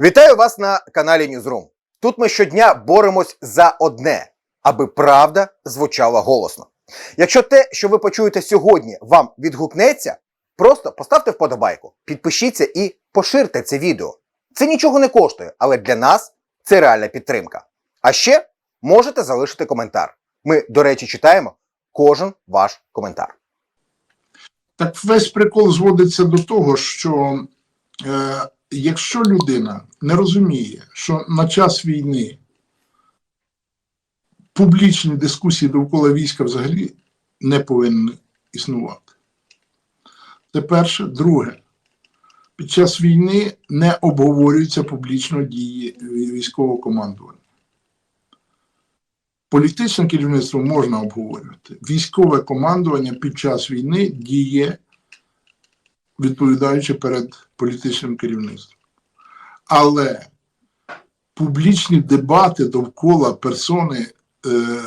Вітаю вас на каналі Ньюзрум. Тут ми щодня боремось за одне, аби правда звучала голосно. Якщо те, що ви почуєте сьогодні, вам відгукнеться, просто поставте вподобайку, підпишіться і поширте це відео. Це нічого не коштує, але для нас це реальна підтримка. А ще можете залишити коментар. Ми, до речі, читаємо кожен ваш коментар. Так весь прикол зводиться до того, що е, якщо людина не розуміє, що на час війни публічні дискусії довкола війська взагалі не повинні існувати. Це перше. Друге, під час війни не обговорюються публічно дії військового командування. Політичне керівництво можна обговорювати. Військове командування під час війни діє, відповідаючи перед політичним керівництвом. Але публічні дебати довкола персони е,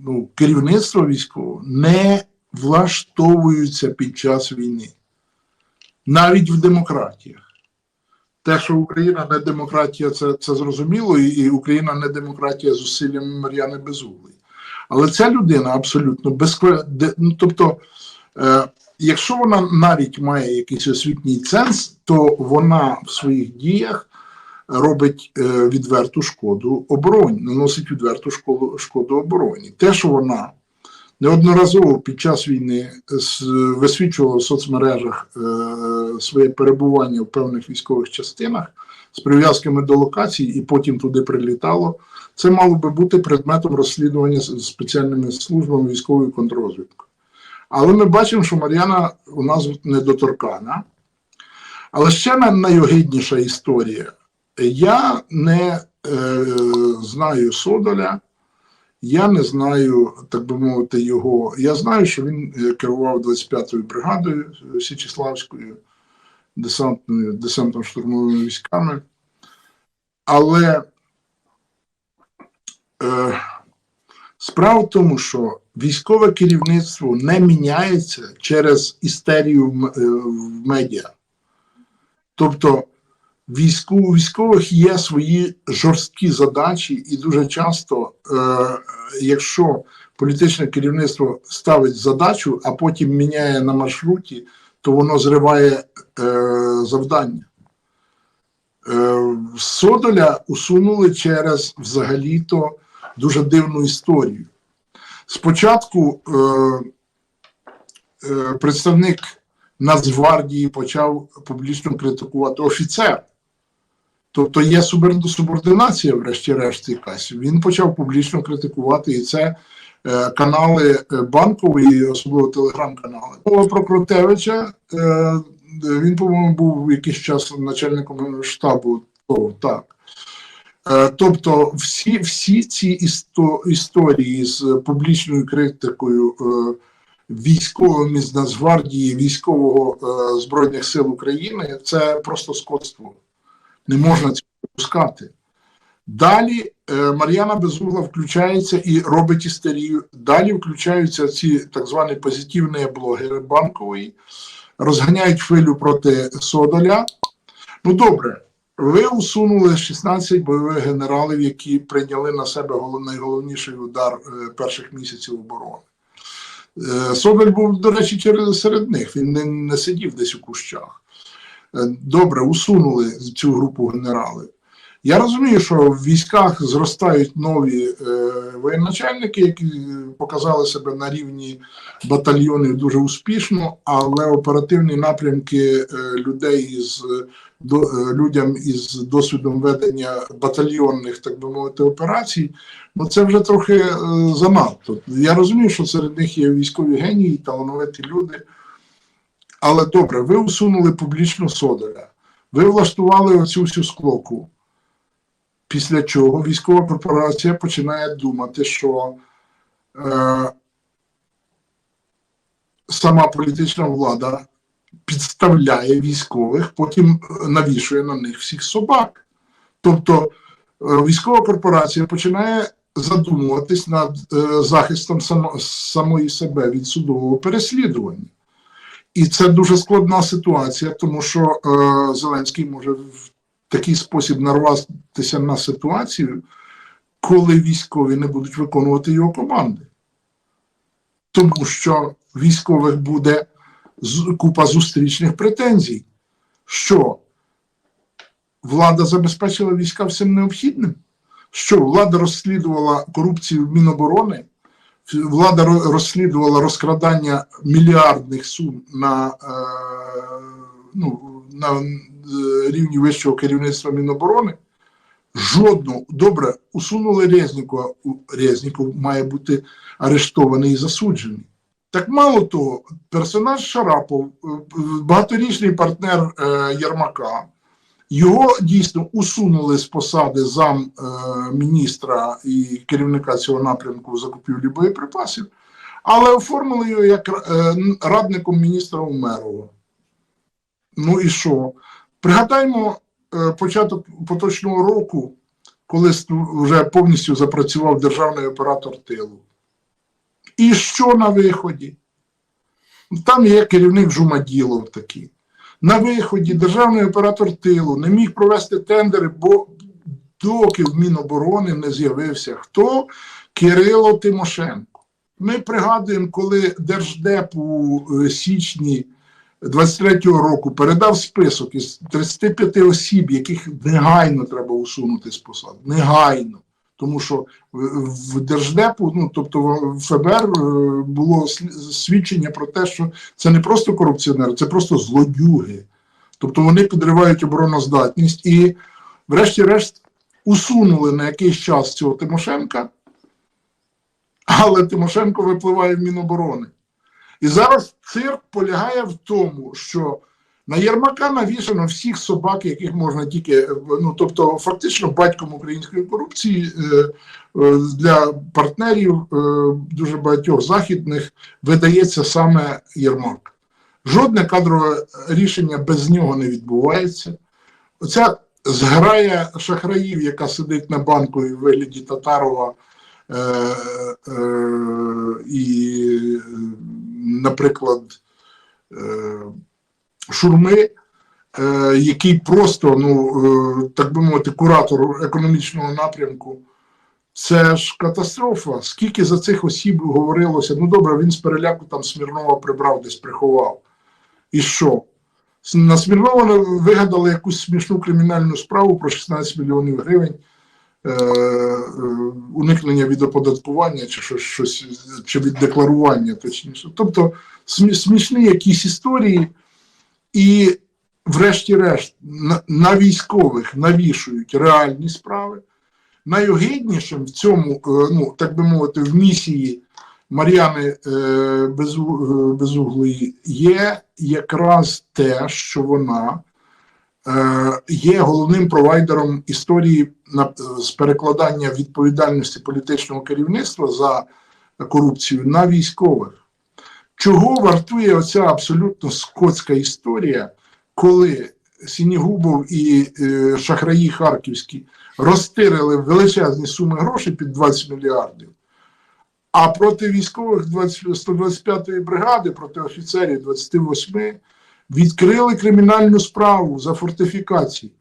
ну, керівництва військового не влаштовуються під час війни. Навіть в демократіях. Те, що Україна не демократія, це, це зрозуміло, і, і Україна не демократія з усиллями Мар'яни Безуглої. Але ця людина абсолютно де- ну, тобто, е, якщо вона навіть має якийсь освітній ценз, то вона в своїх діях робить е, відверту шкоду обороні, наносить відверту шкоду, шкоду обороні. Те, що вона неодноразово під час війни висвічувала в соцмережах е, своє перебування в певних військових частинах з прив'язками до локацій і потім туди прилітало. Це мало би бути предметом розслідування спеціальними службами військової контррозвідки. Але ми бачимо, що Мар'яна у нас недоторкана. Але ще на- найогидніша історія. Я не е, знаю Содоля, я не знаю, так би мовити, його. Я знаю, що він е, керував 25-ю бригадою Січеславською десантною, десантно-штурмовими військами. Але е, справа в тому, що військове керівництво не міняється через істерію в е, медіа. Тобто у військових є свої жорсткі задачі, і дуже часто, е, якщо політичне керівництво ставить задачу, а потім міняє на маршруті, то воно зриває е, завдання. Е, Содоля усунули через взагалі-то дуже дивну історію. Спочатку е, е, представник Нацгвардії почав публічно критикувати офіцер. Тобто є субординація, врешті-решт, якась. Він почав публічно критикувати, і це е, канали е, банкові, особливо телеграм-канали. Про Кротевича. Е, він, по-моєму, був якийсь час начальником штабу. О, так. Е, Тобто, всі, всі ці істо, історії з публічною критикою е, військовими з Нацгвардії, військового е, Збройних сил України це просто скотство. Не можна це допускати. Далі Мар'яна Безугла включається і робить істерію. Далі включаються ці так звані позитивні блогери банкової, розганяють хвилю проти Содоля. Ну добре, ви усунули 16 бойових генералів, які прийняли на себе голов- найголовніший удар е, перших місяців оборони. Е, Соболь був, до речі, через серед них. Він не, не сидів десь у кущах. Е, Добре, усунули цю групу генералів. Я розумію, що в військах зростають нові е, воєначальники, які показали себе на рівні батальйонів дуже успішно, але оперативні напрямки е, людей із до, е, людям із досвідом ведення батальйонних, так би мовити, операцій, ну це вже трохи е, занадто. Я розумію, що серед них є військові генії, талановиті люди. Але добре, ви усунули публічно Содоля, ви влаштували оцю всю склоку. Після чого військова корпорація починає думати, що е, сама політична влада підставляє військових, потім навішує на них всіх собак. Тобто е, військова корпорація починає задумуватись над е, захистом само, самої себе від судового переслідування. І це дуже складна ситуація, тому що е, Зеленський може такий спосіб нарватися на ситуацію, коли військові не будуть виконувати його команди. Тому що військових буде купа зустрічних претензій, що влада забезпечила війська всім необхідним, що влада розслідувала корупцію в Міноборони, влада розслідувала розкрадання мільярдних сум на, е, ну, на рівні вищого керівництва Міноборони. Жодну добре усунули Резнікова. Резніков має бути арештований і засуджений. Так мало того, персонаж Шарапов, е, багаторічний партнер е, Єрмака, його дійсно усунули з посади зам е, міністра і керівника цього напрямку закупівлі боєприпасів, але оформили його як е, радником міністра Умерова. Ну і що? Пригадаймо е, початок поточного року, коли вже повністю запрацював державний оператор тилу. І що на виході? Там є керівник Жумаділов такий. На виході державний оператор тилу не міг провести тендери, бо доки в Міноборони не з'явився хто? Кирило Тимошенко. Ми пригадуємо, коли Держдеп у е, січні 23-го року передав список із 35 осіб, яких негайно треба усунути з посад. Негайно. Тому що в- Держдепу, ну тобто в ФБР, е, було свідчення про те, що це не просто корупціонери, це просто злодюги. Тобто вони підривають обороноздатність і, врешті-решт, усунули на якийсь час цього Тимошенка, але Тимошенко випливає в Міноборони. І зараз цирк полягає в тому, що на Єрмака навішано всіх собак, яких можна тільки, ну тобто, фактично батьком української корупції е, е, для партнерів е, дуже багатьох західних видається саме Єрмак. Жодне кадрове рішення без нього не відбувається. Оця зграя шахраїв, яка сидить на банку і в вигляді Татарова наприклад, е, Шурми, е, який просто, ну, е, так би мовити, куратор економічного напрямку. Це ж катастрофа. Скільки за цих осіб говорилося? Ну добре, він з переляку там Смірнова прибрав, десь приховав. І що? На Смірнова вигадали якусь смішну кримінальну справу про 16 мільйонів гривень уникнення від оподаткування чи щось, щось чи від декларування, точніше. Тобто смішні якісь історії, і, врешті-решт, на, на військових навішують реальні справи. Найогиднішим в цьому, е, ну так би мовити, в місії Мар'яни е, е, Безуглої є якраз те, що вона е, є головним провайдером історії з перекладання відповідальності політичного керівництва за корупцію на військових. Чого вартує оця абсолютно скотська історія, коли Сінігубов і е, шахраї харківські розтирили величезні суми грошей під 20 мільярдів, а проти військових 20, 125-ї бригади, проти офіцерів 28 відкрили кримінальну справу за фортифікації.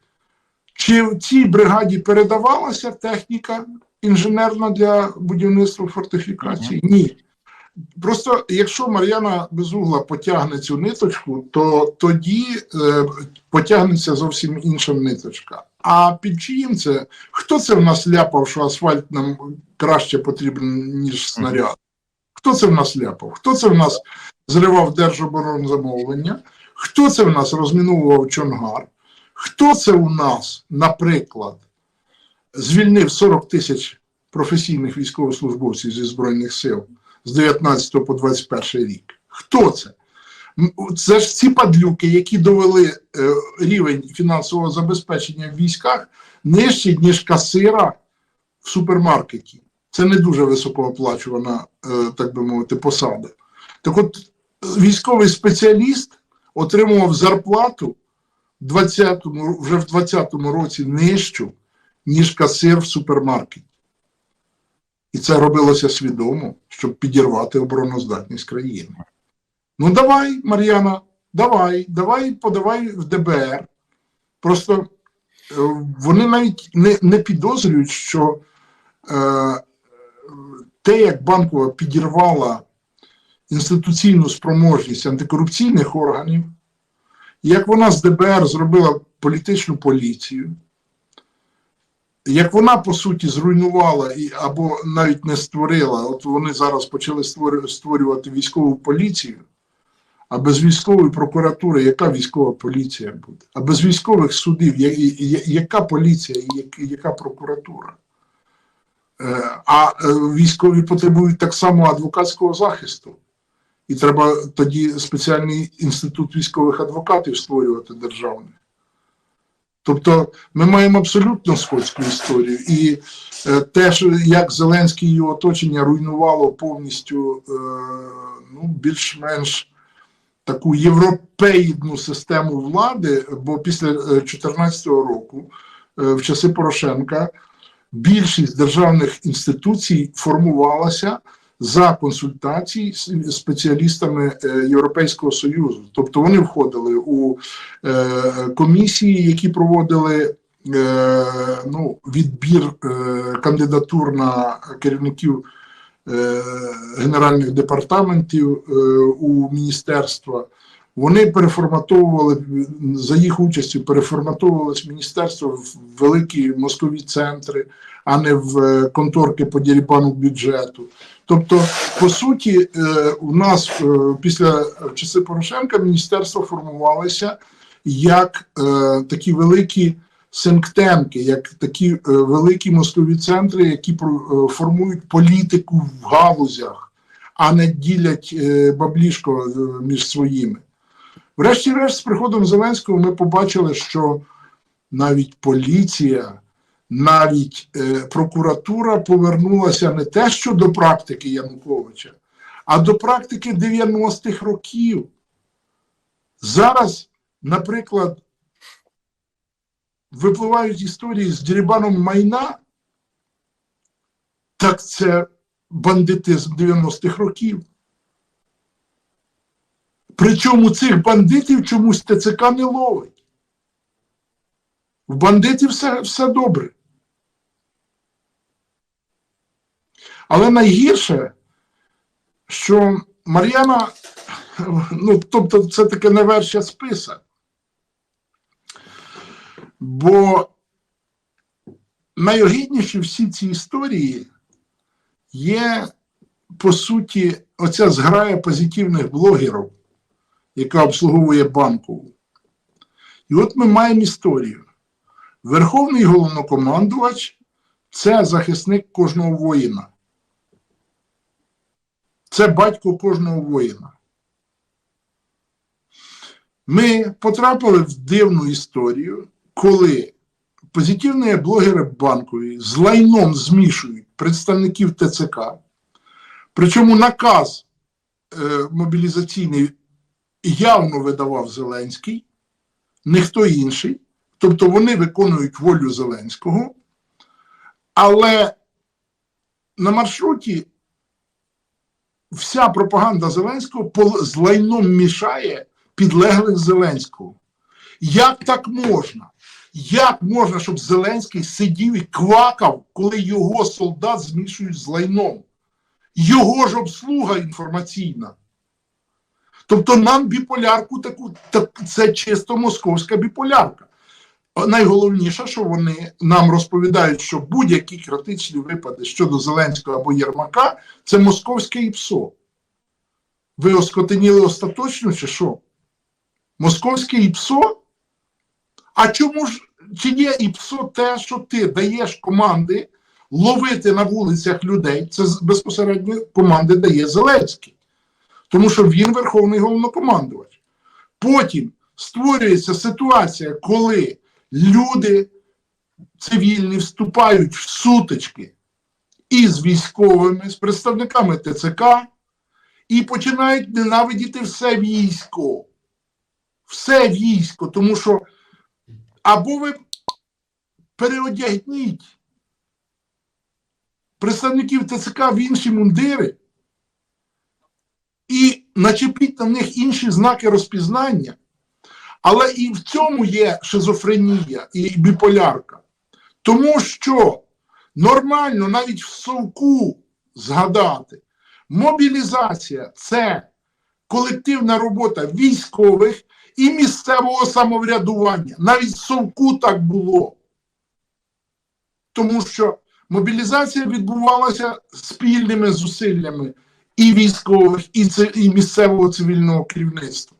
Чи в цій бригаді передавалася техніка інженерна для будівництва фортифікацій? Ні. Просто якщо Мар'яна Безугла потягне цю ниточку, то тоді е, потягнеться зовсім інша ниточка. А під чиїм це? Хто це в нас ляпав, що асфальт нам краще потрібен, ніж снаряд? Хто це в нас ляпав? Хто це в нас зривав держоборонзамовлення? Хто це в нас розмінував Чонгар? Хто це у нас, наприклад, звільнив 40 тисяч професійних військовослужбовців зі Збройних сил з 19 по 21 рік? Хто це? Це ж ці падлюки, які довели е, рівень фінансового забезпечення в військах нижче, ніж касира в супермаркеті. Це не дуже високооплачувана, е, так би мовити, посада. Так от, військовий спеціаліст отримував зарплату 20-му, вже в 20-му році нижчу, ніж касир в супермаркеті. І це робилося свідомо, щоб підірвати обороноздатність країни. Ну, давай, Мар'яна, давай, давай, подавай в ДБР. Просто вони навіть не, не підозрюють, що е, те, як банкова підірвала інституційну спроможність антикорупційних органів, як вона з ДБР зробила політичну поліцію, як вона по суті зруйнувала або навіть не створила, от вони зараз почали створювати військову поліцію. А без військової прокуратури яка військова поліція буде? А без військових судів, яка поліція і яка прокуратура? Е, А е, військові потребують так само адвокатського захисту. І треба тоді спеціальний інститут військових адвокатів створювати державний. Тобто ми маємо абсолютно сходську історію. І е, те, що як Зеленський його оточення руйнувало повністю е, ну, більш-менш таку європейну систему влади, бо після 2014 року, е, в часи Порошенка, більшість державних інституцій формувалася за консультацій з спеціалістами е, Європейського Союзу. Тобто вони входили у е, комісії, які проводили е, ну, відбір кандидатур на керівників генеральних департаментів у міністерства. Вони переформатовували за їх участю, переформатовувалось міністерство в великі мозкові центри, а не в конторки по дірібану бюджету. Тобто, по суті, е, у нас е, після часи Порошенка міністерства формувалися як е, такі великі синктенки, як такі е, великі мозкові центри, які е, формують політику в галузях, а не ділять е, баблішко е, між своїми. Врешті-решт, з приходом Зеленського ми побачили, що навіть поліція, навіть е, прокуратура повернулася не те, що до практики Януковича, а до практики 90-х років. Зараз, наприклад, випливають історії з дірібаном майна, так це бандитизм 90-х років. Причому цих бандитів чомусь ТЦК не ловить. В бандитів все, все добре. Але найгірше, що Мар'яна, ну, тобто, це таке не верша списа. Бо найогідніші всі ці історії є, по суті, оця зграя позитивних блогерів, яка обслуговує банкову. І от ми маємо історію. Верховний головнокомандувач це захисник кожного воїна. Це батько кожного воїна. Ми потрапили в дивну історію, коли позитивні блогери банкові з лайном змішують представників ТЦК, причому наказ е, мобілізаційний явно видавав Зеленський, ніхто інший. Тобто вони виконують волю Зеленського, але на маршруті вся пропаганда Зеленського з лайном мішає підлеглих Зеленського. Як так можна? Як можна, щоб Зеленський сидів і квакав, коли його солдат змішують з лайном? Його ж обслуга інформаційна. Тобто нам біполярку таку, так це чисто московська біполярка. Найголовніше, що вони нам розповідають, що будь-які критичні випади щодо Зеленського або Єрмака це московське ІПСО. Ви оскотеніли остаточно чи що? Московське ІПСО? А чому ж чи є ІПСО те, що ти даєш команди ловити на вулицях людей? Це безпосередньо команди дає Зеленський. Тому що він верховний головнокомандувач. Потім створюється ситуація, коли люди цивільні вступають в сутички із військовими, з представниками ТЦК і починають ненавидіти все військо. Все військо, тому що або ви переодягніть представників ТЦК в інші мундири і начепіть на них інші знаки розпізнання, Але і в цьому є шизофренія і біполярка. Тому що нормально навіть в совку згадати, мобілізація це колективна робота військових і місцевого самоврядування. Навіть в совку так було. Тому що мобілізація відбувалася спільними зусиллями і військових, і, і місцевого цивільного керівництва.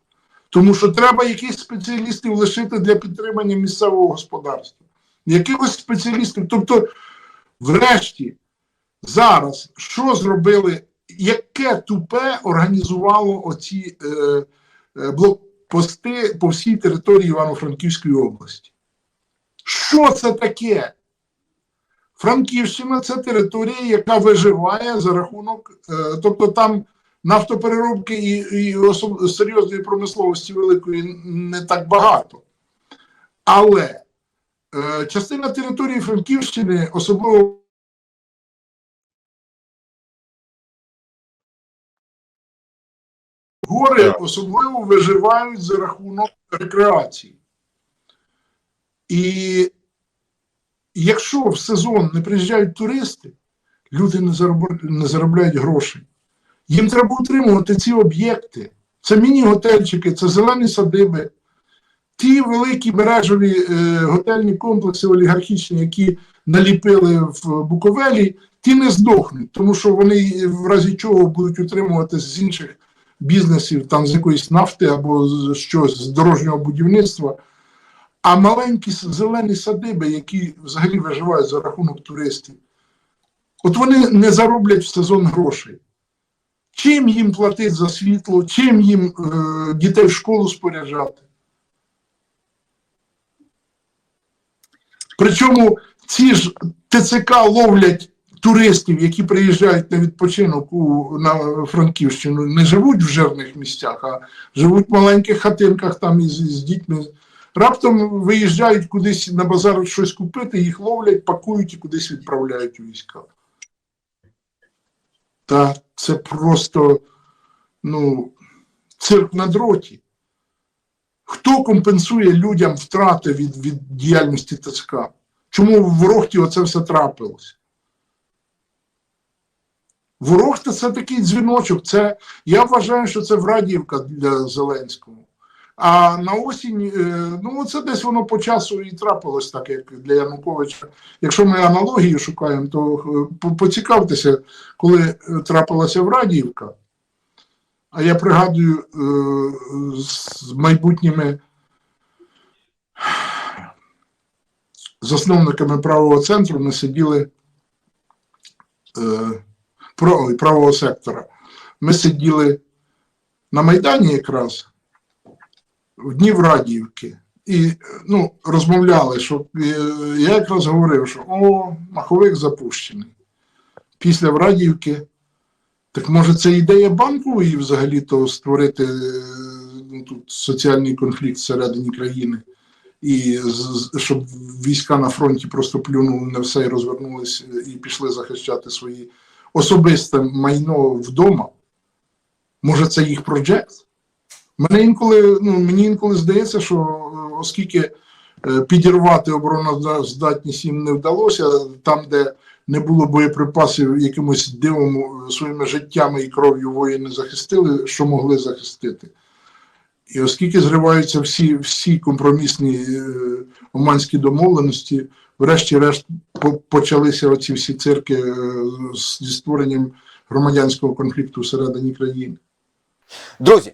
Тому що треба якихось спеціалістів лишити для підтримання місцевого господарства. Якихось спеціалістів. Тобто, врешті, зараз що зробили, яке тупе організувало оці е, е, блокпости по всій території Івано-Франківської області? Що це таке? Франківщина це територія, яка виживає за рахунок, е, тобто там нафтопереробки і, і особ- серйозної промисловості великої не так багато. Але е, частина території Франківщини, особливо гори, особливо виживають за рахунок рекреації. І якщо в сезон не приїжджають туристи, люди не заробляють, не заробляють грошей. Їм треба утримувати ці об'єкти. Це міні-готельчики, це зелені садиби. Ті великі мережеві е, готельні комплекси олігархічні, які наліпили в Буковелі, ті не здохнуть, тому що вони в разі чого будуть утримуватися з інших бізнесів, там з якоїсь нафти або з щось з дорожнього будівництва. А маленькі зелені садиби, які взагалі виживають за рахунок туристів, от вони не зароблять в сезон грошей. Чим їм платити за світло, чим їм е, дітей в школу споряджати? Причому ці ж ТЦК ловлять туристів, які приїжджають на відпочинок у, на Франківщину, не живуть в жирних місцях, а живуть в маленьких хатинках там із, з дітьми. Раптом виїжджають кудись на базар щось купити, їх ловлять, пакують і кудись відправляють у війська. Та це просто ну, цирк на дроті. Хто компенсує людям втрати від, від діяльності ТЦК? Чому в Ворохті оце все трапилось? Ворохта це такий дзвіночок. Це, я вважаю, що це Врадівка для Зеленського. А на осінь, е, ну це десь воно по часу і трапилось, так як для Януковича. Якщо ми аналогію шукаємо, то е, поцікавтеся, коли е, трапилася Врадіївка. А я пригадую з майбутніми засновниками правого центру ми сиділи правого сектора. Ми сиділи на Майдані якраз в дні Врадіївки. І ну, розмовляли, що е, я якраз говорив, що о, маховик запущений. Після Врадіївки. Так може це ідея банкової взагалі-то створити е, ну, тут соціальний конфлікт всередині країни, і щоб війська на фронті просто плюнули на все і розвернулись е, і пішли захищати свої особисте майно вдома. Може, це їх проджект? Мене інколи, ну, мені інколи здається, що е, оскільки е, підірвати обороноздатність їм не вдалося, там, де не було боєприпасів, якимось дивом е, своїми життями і кров'ю воїни захистили, що могли захистити. І оскільки зриваються всі, всі компромісні оманські домовленості, врешті-решт почалися оці всі цирки зі створенням громадянського конфлікту всередині країни. Друзі,